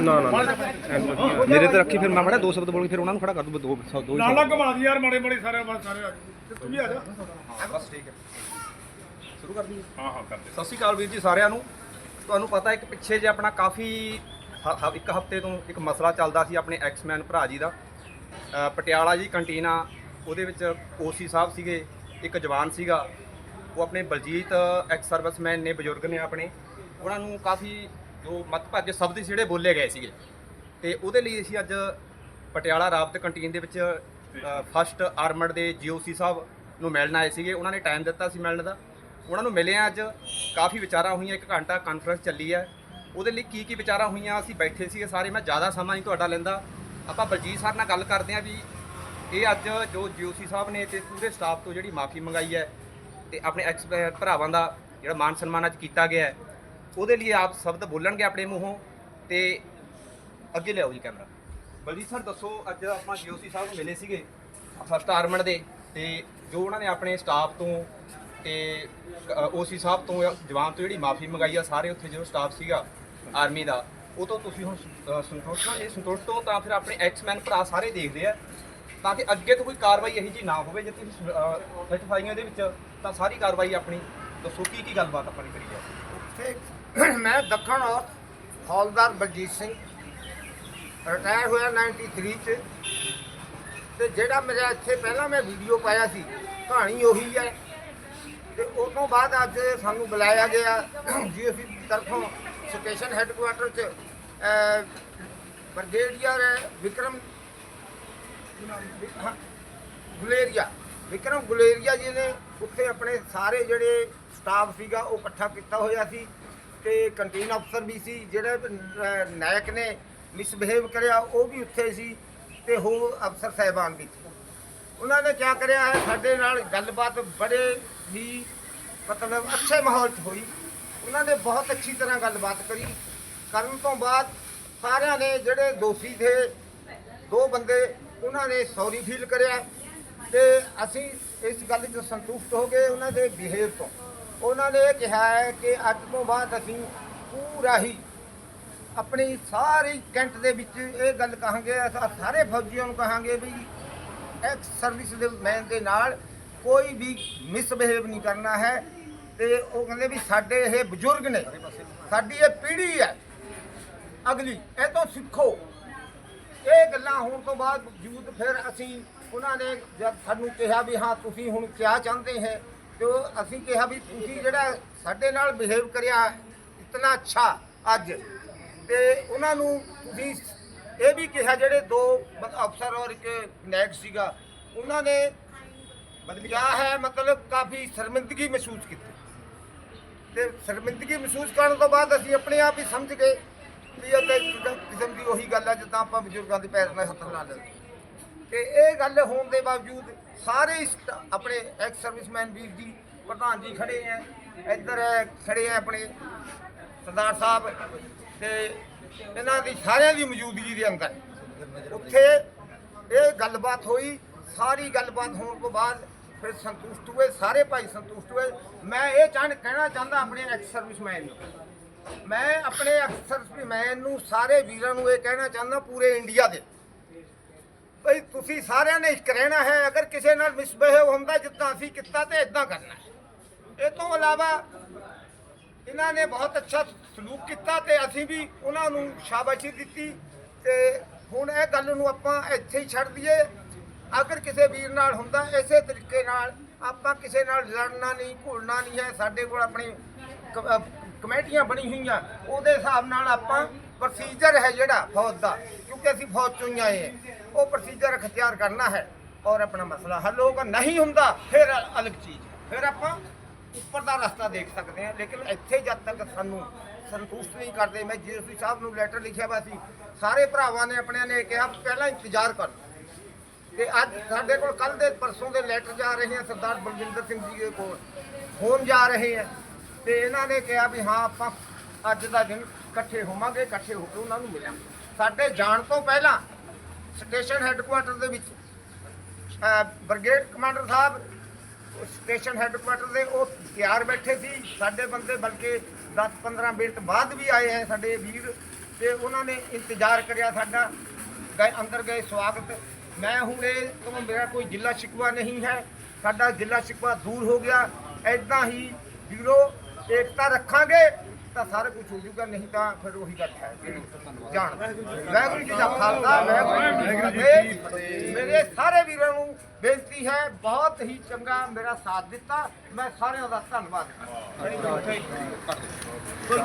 ਨਾ ਨਾ ਮੇਰੇ ਤੇ ਰੱਖੀ ਫਿਰ ਮੈਂ ਮੜਾ ਦੋ ਸ਼ਬਦ ਬੋਲ ਕੇ ਫਿਰ ਉਹਨਾਂ ਨੂੰ ਖੜਾ ਕਰ ਦੂੰ ਦੋ ਦੋ ਘੁਮਾ ਦੀ ਯਾਰ ਮਾੜੇ ਮਾੜੇ ਸਾਰੇ ਬਸ ਸਾਰੇ ਆ ਜਾਓ। ਤੇ ਵੀ ਆ ਜਾ। ਬਸ ਠੀਕ ਹੈ। ਸ਼ੁਰੂ ਕਰ ਦਈਏ। ਹਾਂ ਹਾਂ ਕਰ ਦੇ। ਸਤਿ ਸ਼੍ਰੀ ਅਕਾਲ ਵੀਰ ਜੀ ਸਾਰਿਆਂ ਨੂੰ। ਤੁਹਾਨੂੰ ਪਤਾ ਇੱਕ ਪਿੱਛੇ ਜੇ ਆਪਣਾ ਕਾਫੀ ਇੱਕ ਹਫ਼ਤੇ ਤੋਂ ਇੱਕ ਮਸਲਾ ਚੱਲਦਾ ਸੀ ਆਪਣੇ ਐਕਸਮੈਨ ਭਰਾ ਜੀ ਦਾ। ਪਟਿਆਲਾ ਜੀ ਕੰਟੀਨਾ ਉਹਦੇ ਵਿੱਚ ਓਸੀ ਸਾਹਿਬ ਸੀਗੇ ਇੱਕ ਜਵਾਨ ਸੀਗਾ। ਉਹ ਆਪਣੇ ਬਲਜੀਤ ਐਕਸ ਸਰਵਿਸਮੈਨ ਨੇ ਬਜ਼ੁਰਗ ਨੇ ਆਪਣੇ। ਉਹਨਾਂ ਨੂੰ ਕਾਫੀ ਜੋ ਮਤਭਾਗੇ ਸ਼ਬਦ ਜਿਹੜੇ ਬੋਲੇ ਗਏ ਸੀਗੇ। ਤੇ ਉਹਦੇ ਲਈ ਅਸੀਂ ਅੱਜ ਪਟਿਆਲਾ ਰਾਬਤ ਕੰਟੀਨ ਦੇ ਵਿੱਚ ਫਸਟ ਆਰਮਡ ਦੇ ਜੀਓਸੀ ਸਾਹਿਬ ਨੂੰ ਮਿਲਣ ਆਏ ਸੀਗੇ। ਉਹਨਾਂ ਨੇ ਟਾਈਮ ਦਿੱਤਾ ਸੀ ਮਿਲਣ ਦਾ। ਉਹਨਾਂ ਨੂੰ ਮਿਲੇ ਅੱਜ। ਕਾਫੀ ਵਿਚਾਰਾਂ ਹੋਈਆਂ, ਇੱਕ ਘੰਟਾ ਕਾਨਫਰੰਸ ਚੱਲੀ ਹੈ। ਉਹਦੇ ਲਈ ਕੀ ਕੀ ਵਿਚਾਰਾਂ ਹੋਈਆਂ, ਅਸੀਂ ਬੈਠੇ ਸੀਗੇ ਸਾਰੇ। ਮੈਂ ਜ਼ਿਆਦਾ ਸਮਾਂ ਨਹੀਂ ਤੁਹਾਡਾ ਲੈਂਦਾ। ਆਪਾਂ ਬਲਜੀਤ ਸਰ ਨਾਲ ਗੱਲ ਕਰਦੇ ਹਾਂ ਵੀ ਇਹ ਅੱਜ ਜੋ ਜੀਓਸੀ ਸਾਹਿਬ ਨੇ ਤੇ ਪੂਰੇ ਸਟਾਫ ਤੋਂ ਜਿਹੜੀ ਮਾਫੀ ਮੰਗਾਈ ਹੈ, ਤੇ ਆਪਣੇ ਐਕਸ ਭਰਾਵਾਂ ਦਾ ਜਿਹੜਾ ਮਾਨ ਸਨਮਾਨ ਅੱਜ ਕੀਤਾ ਗਿਆ ਹੈ ਉਹਦੇ ਲਈ ਆਪ ਸ਼ਬਦ ਬੋਲਣਗੇ ਆਪਣੇ ਮੂੰਹੋਂ ਤੇ ਅੱਗੇ ਲਿਆਓ ਜੀ ਕੈਮਰਾ। ਬਲਜੀਤ ਸਰ ਦੱਸੋ ਅੱਜ ਆਪਾਂ ਜੀਓਸੀ ਸਾਹਿਬ ਨੂੰ ਮਿਲੇ ਸੀਗੇ। ਫਸਟ ਆਰਮਡ ਦੇ ਤੇ ਜੋ ਉਹਨਾਂ ਨੇ ਆਪਣੇ ਸਟਾਫ ਤੋਂ ਤੇ ਓਸੀ ਸਾਹਿਬ ਤੋਂ ਜਵਾਨ ਤੋਂ ਜਿਹੜੀ ਮਾਫੀ ਮੰਗਾਈ ਆ ਸਾਰੇ ਉੱਥੇ ਜੋ ਸਟਾਫ ਸੀਗਾ ਆਰਮੀ ਦਾ ਉਹ ਤੋਂ ਤੁਸੀਂ ਹੁਣ ਅ, ਸੰਤੁਸ਼ਟ ਹੋ? ਜੇ ਸੰਤੁਸ਼ਟ ਹੋ ਤਾਂ ਫਿਰ ਆਪਣੇ ਐਕਸਮੈਨ ਭਰਾ ਸਾਰੇ ਦੇਖਦੇ ਆ ਤਾਂ ਕਿ ਅੱਗੇ ਤੋਂ ਕੋਈ ਕਾਰਵਾਈ ਇਹੀ ਜੀ ਨਾ ਹੋਵੇ ਜੇ ਤੁਸੀਂ ਸਰਟੀਫਾਈਆਂ ਦੇ ਵਿੱਚ ਤਾਂ ਸਾਰੀ ਕਾਰਵਾਈ ਆਪਣੀ ਦੱਸੋ ਕੀ ਕੀ ਗੱਲਬਾਤ ਆਪਾਂ ਨੇ ਕਰੀ ਜਾਵੇ ਇੱਥੇ ਮੈਂ ਦੱਖਣ ਔਰ ਹੌਲਦਾਰ ਬਲਜੀਤ ਸਿੰਘ ਰਿਟਾਇਰ ਹੋਇਆ 93 ਚ। ਤੇ ਜਿਹੜਾ ਮੇਰਾ ਇੱਥੇ ਪਹਿਲਾਂ ਮੈਂ ਵੀਡੀਓ ਪਾਇਆ ਸੀ ਕਹਾਣੀ ਉਹੀ ਹੈ। ਤੇ ਉਸ ਤੋਂ ਬਾਅਦ ਅੱਜ ਸਾਨੂੰ ਬੁਲਾਇਆ ਗਿਆ ਜੀਓਸੀ ਤਰਫੋਂ ਸਟੇਸ਼ਨ ਹੈੱਡਕੁਆਟਰ ਚ ਅਹ, ਬ੍ਰਿਗੇਡੀਅਰ ਵਿਕਰਮ ਗੁਲੇਰੀਆ ਵਿਕਰਮ ਗੁਲੇਰੀਆ ਜੀ ਨੇ ਉੱਥੇ ਆਪਣੇ ਸਾਰੇ ਜਿਹੜੇ ਸਟਾਫ ਸੀਗਾ, ਉਹ ਇਕੱਠਾ ਕੀਤਾ ਹੋਇਆ ਸੀ ਤੇ ਕੰਟੀਨ ਅਫਸਰ ਵੀ ਸੀ, ਜਿਹੜੇ ਨਾਇਕ ਨੇ ਮਿਸਬਿਹੇਵ ਕਰਿਆ, ਉਹ ਵੀ ਉੱਥੇ ਸੀ ਤੇ ਹੋਰ ਅਫਸਰ ਸਹਿਬਾਨ ਵੀ ਸੀ। ਉਹਨਾਂ ਨੇ ਕੀ ਕਰਿਆ ਹੈ, ਸਾਡੇ ਨਾਲ ਗੱਲਬਾਤ ਬੜੇ ਹੀ ਮਤਲਬ ਅੱਛੇ ਮਾਹੌਲ 'ਚ ਹੋਈ। ਉਹਨਾਂ ਨੇ ਬਹੁਤ ਅੱਛੀ ਤਰ੍ਹਾਂ ਗੱਲਬਾਤ ਕਰੀ। ਕਰਨ ਤੋਂ ਬਾਅਦ ਸਾਰਿਆਂ ਨੇ ਜਿਹੜੇ ਦੋਸ਼ੀ ਥੇ, ਦੋ ਬੰਦੇ, ਉਹਨਾਂ ਨੇ ਸੌਰੀ ਫੀਲ ਕਰਿਆ ਤੇ ਅਸੀਂ ਇਸ ਗੱਲ 'ਚ ਸੰਤੁਸ਼ਟ ਹੋ ਗਏ ਉਹਨਾਂ ਦੇ ਬਿਹੇਵ ਤੋਂ। ਉਹਨਾਂ ਨੇ ਇਹ ਕਿਹਾ ਹੈ ਕਿ ਅੱਜ ਤੋਂ ਬਾਅਦ ਅਸੀਂ ਪੂਰਾ ਹੀ ਆਪਣੀ ਸਾਰੀ ਕੈਂਟ ਦੇ ਵਿੱਚ ਇਹ ਗੱਲ ਕਹਾਂਗੇ ਅਸਾਂ, ਸਾਰੇ ਫੌਜੀਆਂ ਨੂੰ ਕਹਾਂਗੇ ਵੀ ਐਕਸ ਸਰਵਿਸ ਦੇ ਮੈਨ ਦੇ ਨਾਲ ਕੋਈ ਵੀ ਮਿਸਬਿਹੇਵ ਨਹੀਂ ਕਰਨਾ ਹੈ ਤੇ ਉਹ ਕਹਿੰਦੇ ਵੀ ਸਾਡੇ ਇਹ ਬਜ਼ੁਰਗ ਨੇ, ਸਾਡੀ ਇਹ ਪੀੜ੍ਹੀ ਹੈ। ਅਗਲੀ, ਇਹ ਤੋਂ ਸਿੱਖੋ। ਇਹ ਗੱਲਾਂ ਹੋਣ ਤੋਂ ਬਾਅਦ ਜੂਦ ਫਿਰ ਅਸੀਂ ਉਹਨਾਂ ਨੇ ਜਦ ਸਾਨੂੰ ਕਿਹਾ ਵੀ ਹਾਂ, ਤੁਸੀਂ ਹੁਣ ਕਿਆ ਚਾਹੁੰਦੇ ਹੈ? ਤੇ ਉਹ ਅਸੀਂ ਕਿਹਾ ਵੀ ਤੁਸੀਂ ਜਿਹੜਾ ਸਾਡੇ ਨਾਲ ਬਿਹੇਵ ਕਰਿਆ, ਇਤਨਾ ਅੱਛਾ ਅੱਜ। ਤੇ ਉਹਨਾਂ ਨੂੰ ਤੁਸੀਂ ਇਹ ਵੀ ਕਿਹਾ, ਜਿਹੜੇ ਦੋ ਅਫਸਰ ਔਰ ਇੱਕ ਨਾਇਕ ਸੀਗਾ, ਉਹਨਾਂ ਨੇ ਕਿਹਾ ਹੈ, ਮਤਲਬ ਕਾਫੀ ਸ਼ਰਮਿੰਦਗੀ ਮਹਿਸੂਸ ਕੀਤੀ। ਤੇ ਸ਼ਰਮਿੰਦਗੀ ਮਹਿਸੂਸ ਕਰਨ ਤੋਂ ਬਾਅਦ ਅਸੀਂ ਆਪਣੇ ਆਪ ਹੀ ਸਮਝ ਗਏ ਵੀ ਇਹ ਤਾਂ ਕਿਸਮ ਦੀ ਉਹੀ ਗੱਲ ਹੈ ਜਿੱਦਾਂ ਆਪਾਂ ਬਜ਼ੁਰਗਾਂ ਦੇ ਪੈਰ ਨਾਲ ਹੱਥ ਲਾ ਲੈਂਦੇ। ਤੇ ਇਹ ਗੱਲ ਹੋਣ ਦੇ ਬਾਵਜੂਦ ਸਾਰੇ ਆਪਣੇ ਐਕਸ ਸਰਵਿਸਮੈਨ ਵੀਰ ਜੀ ਪ੍ਰਧਾਨ ਜੀ ਖੜੇ ਹੈ ਇੱਧਰ ਹੈ, ਖੜੇ ਹੈ ਆਪਣੇ ਸਰਦਾਰ ਸਾਹਿਬ ਤੇ ਇਹਨਾਂ ਦੀ ਸਾਰਿਆਂ ਦੀ ਮੌਜੂਦਗੀ ਦੇ ਅੰਦਰ। ਉੱਥੇ ਇਹ ਗੱਲਬਾਤ ਹੋਈ ਸਾਰੀ ਗੱਲਬਾਤ ਹੋਣ ਤੋਂ ਬਾਅਦ ਫਿਰ ਸੰਤੁਸ਼ਟ ਹੋਏ ਸਾਰੇ ਭਾਈ ਸੰਤੁਸ਼ਟ ਹੋਏ। ਮੈਂ ਇਹ ਚਾਹਣ ਕਹਿਣਾ ਚਾਹੁੰਦਾ ਆਪਣੇ ਐਕਸ ਸਰਵਿਸਮੈਨ ਨੂੰ। ਮੈਂ ਆਪਣੇ ਐਕਸ ਸਰਵਿਸਮੈਨ ਨੂੰ ਸਾਰੇ ਵੀਰਾਂ ਨੂੰ ਇਹ ਕਹਿਣਾ ਚਾਹੁੰਦਾ ਪੂਰੇ ਇੰਡੀਆ ਦੇ। ਭਈ ਤੁਸੀਂ ਸਾਰਿਆਂ ਨੇ ਇੱਕ ਰਹਿਣਾ ਹੈ, ਅਗਰ ਕਿਸੇ ਨਾਲ ਮਿਸਬਿਹੇਵ ਹੁੰਦਾ ਜਿੱਦਾਂ ਅਸੀਂ ਕੀਤਾ ਤੇ ਇਦਾਂ ਕਰਨਾ ਹੈ। ਇਹ ਤੋਂ ਇਲਾਵਾ ਇਹਨਾਂ ਨੇ ਬਹੁਤ ਅੱਛਾ ਸਲੂਕ ਕੀਤਾ ਤੇ ਅਸੀਂ ਵੀ ਉਹਨਾਂ ਨੂੰ ਸ਼ਾਬਾਸ਼ੀ ਦਿੱਤੀ ਤੇ ਹੁਣ ਇਹ ਗੱਲ ਨੂੰ ਆਪਾਂ ਇੱਥੇ ਹੀ ਛੱਡ ਦਈਏ। ਅਗਰ ਕਿਸੇ ਵੀਰ ਨਾਲ ਹੁੰਦਾ, ਇਸੇ ਤਰੀਕੇ ਨਾਲ ਆਪਾਂ ਕਿਸੇ ਨਾਲ ਲੜਨਾ ਨਹੀਂ, ਘੁਲਣਾ ਨਹੀਂ ਹੈ। ਸਾਡੇ ਕੋਲ ਆਪਣੀ ਕ- ਕਮੇਟੀਆਂ ਬਣੀ ਹੋਈਆਂ, ਉਹਦੇ ਹਿਸਾਬ ਨਾਲ ਆਪਾਂ ਪ੍ਰੋਸੀਜਰ ਹੈ ਜਿਹੜਾ ਫੌਜ ਦਾ, ਕਿਉਂਕਿ ਅਸੀਂ ਫੌਜ ਚੋਂ ਹੀ ਆਏ ਹਾਂ। ਉਹ ਪ੍ਰੋਸੀਜਰ ਅਖਤਿਆਰ ਕਰਨਾ ਹੈ ਔਰ ਆਪਣਾ ਮਸਲਾ ਹੱਲ ਹੋਗਾ ਨਹੀਂ ਹੁੰਦਾ, ਫਿਰ ਅਲੱਗ ਚੀਜ਼ ਫਿਰ ਆਪਾਂ ਉੱਪਰ ਦਾ ਰਸਤਾ ਦੇਖ ਸਕਦੇ ਹਾਂ, ਲੇਕਿਨ ਇੱਥੇ ਜਦ ਤੱਕ ਸਾਨੂੰ ਸੰਤੁਸ਼ਟ ਨਹੀਂ ਕਰਦੇ, ਮੈਂ ਜੀਐਸਪੀ ਸਾਹਿਬ ਨੂੰ ਲੈਟਰ ਲਿਖਿਆ ਵਾ ਸੀ, ਸਾਰੇ ਭਰਾਵਾਂ ਨੇ ਆਪਣਿਆਂ ਨੇ ਕਿਹਾ, ਪਹਿਲਾਂ ਇੰਤਜ਼ਾਰ ਕਰ। ਤੇ ਅੱਜ ਸਾਡੇ ਕੋਲ ਕੱਲ ਦੇ ਪਰਸੋਂ ਦੇ ਲੈਟਰ ਜਾ ਰਹੇ ਆ, ਸਰਦਾਰ ਬਲਵਿੰਦਰ ਸਿੰਘ ਜੀ ਦੇ ਕੋਲ। ਹੋਣ ਜਾ ਰਹੇ ਆ। ਤੇ ਇਹਨਾਂ ਨੇ ਕਿਹਾ ਵੀ ਹਾਂ, ਆਪਾਂ ਅੱਜ ਦਾ ਦਿਨ ਇਕੱਠੇ ਹੋਵਾਂਗੇ, ਇਕੱਠੇ ਹੋ ਕੇ ਉਹਨਾਂ ਨੂੰ ਮਿਲਾਂਗੇ। ਸਾਡੇ ਜਾਣ ਤੋਂ ਪਹਿਲਾਂ ਸਟੇਸ਼ਨ ਹੈੱਡਕੁਆਟਰ ਦੇ ਵਿੱਚ, ਅਹ, ਬ੍ਰਿਗੇਡ ਕਮਾਂਡਰ ਸਾਹਿਬ ਸਟੇਸ਼ਨ ਹੈੱਡਕੁਆਟਰ ਦੇ ਉਹ ਤਿਆਰ ਬੈਠੇ ਸੀ। ਸਾਡੇ ਬੰਦੇ ਬਲਕਿ 10-15 ਮਿੰਟ ਬਾਅਦ ਵੀ ਆਏ ਹੈ ਸਾਡੇ ਵੀਰ ਤੇ ਉਹਨਾਂ ਨੇ ਇੰਤਜ਼ਾਰ ਕਰਿਆ ਸਾਡਾ। ਗਏ ਅੰਦਰ ਗਏ ਸਵਾਗਤ। ਮੈਂ ਹੁਣ ਇਹ ਤੋਂ ਮੇਰਾ ਕੋਈ ਜ਼ਿਲ੍ਹਾ ਸ਼ਿਕਵਾ ਨਹੀਂ ਹੈ। ਸਾਡਾ ਜ਼ਿਲ੍ਹਾ ਸ਼ਿਕਵਾ ਦੂਰ ਹੋ ਗਿਆ। ਐਦਾਂ ਹੀ ਵੀਰੋ ਏਕਤਾ ਰੱਖਾਂਗੇ। ਤਾਂ ਸਾਰਾ ਕੁਝ ਹੋ ਜਾਊਗਾ ਨਹੀਂ ਤਾਂ ਫਿਰ ਉਹੀ ਗੱਲ ਹੈ ਜਿਹੜੀ ਜਾਣ। ਵਾਹਿਗੁਰੂ ਜੀ ਦਾ ਖਾਲਸਾ ਵਾਹਿਗੁਰੂ ਜੀ ਫਤਿਹ। ਮੇਰੇ ਸਾਰੇ ਵੀਰਾਂ ਨੂੰ ਬੇਨਤੀ ਹੈ ਬਹੁਤ ਹੀ ਚੰਗਾ ਮੇਰਾ ਸਾਥ ਦਿੱਤਾ। ਮੈਂ ਸਾਰਿਆਂ ਦਾ ਧੰਨਵਾਦ। ਕਰਦਾ